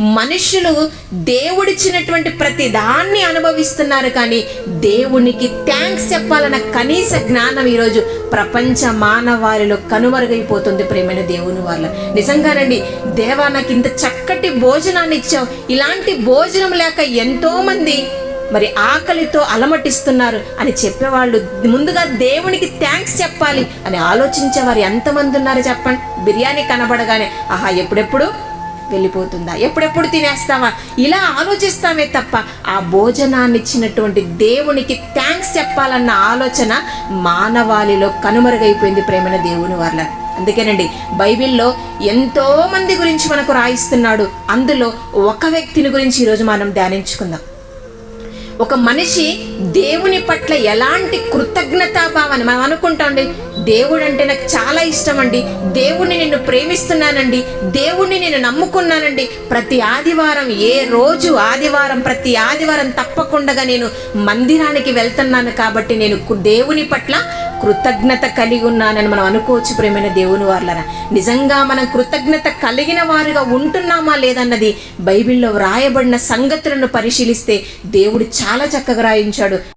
మనుషులు దేవుడిచ్చినటువంటి ప్రతి దాన్ని అనుభవిస్తున్నారు కానీ దేవునికి థ్యాంక్స్ చెప్పాలన్న కనీస జ్ఞానం ఈరోజు ప్రపంచ మానవాళిలో కనుమరుగైపోతుంది ప్రేమైన దేవుని వాళ్ళ నిజంగానండి దేవా నాకు ఇంత చక్కటి భోజనాన్ని ఇచ్చావు. ఇలాంటి భోజనం లేక ఎంతోమంది మరి ఆకలితో అలమటిస్తున్నారు అని చెప్పేవాళ్ళు ముందుగా దేవునికి థ్యాంక్స్ చెప్పాలి అని ఆలోచించేవారు ఎంతమంది ఉన్నారు చెప్పండి? బిర్యానీ కనబడగానే ఆహా ఎప్పుడెప్పుడు? వెళ్ళిపోతుందా? ఎప్పుడెప్పుడు తినేస్తావా ఇలా ఆలోచిస్తామే తప్ప ఆ భోజనాన్ని ఇచ్చినటువంటి దేవునికి థ్యాంక్స్ చెప్పాలన్న ఆలోచన మానవాళిలో కనుమరుగైపోయింది ప్రేమైన దేవుని వాళ్ళ అందుకేనండి బైబిల్లో ఎంతో మంది గురించి మనకు రాయిస్తున్నాడు. అందులో ఒక వ్యక్తిని గురించి ఈరోజు మనం ధ్యానించుకుందాం. ఒక మనిషి దేవుని పట్ల ఎలాంటి కృతజ్ఞతాభావాన్ని మనం అనుకుంటామండి దేవుడు అంటే నాకు చాలా ఇష్టం అండి. దేవుణ్ణి నేను ప్రేమిస్తున్నానండి. దేవుణ్ణి నేను నమ్ముకున్నానండి. ప్రతి ఆదివారం ఏ రోజు ఆదివారం ప్రతి ఆదివారం తప్పకుండా నేను మందిరానికి వెళ్తున్నాను కాబట్టి నేను కు- దేవుని పట్ల కృతజ్ఞత కలిగి ఉన్నానని మనం అనుకోవచ్చు ప్రేమైన దేవుని వాళ్ళరా నిజంగా మనం కృతజ్ఞత కలిగిన వారుగా ఉంటున్నామా లేదన్నది బైబిల్లో వ్రాయబడిన సంగతులను పరిశీలిస్తే దేవుడు చాలా చక్కగా రాయించాడు.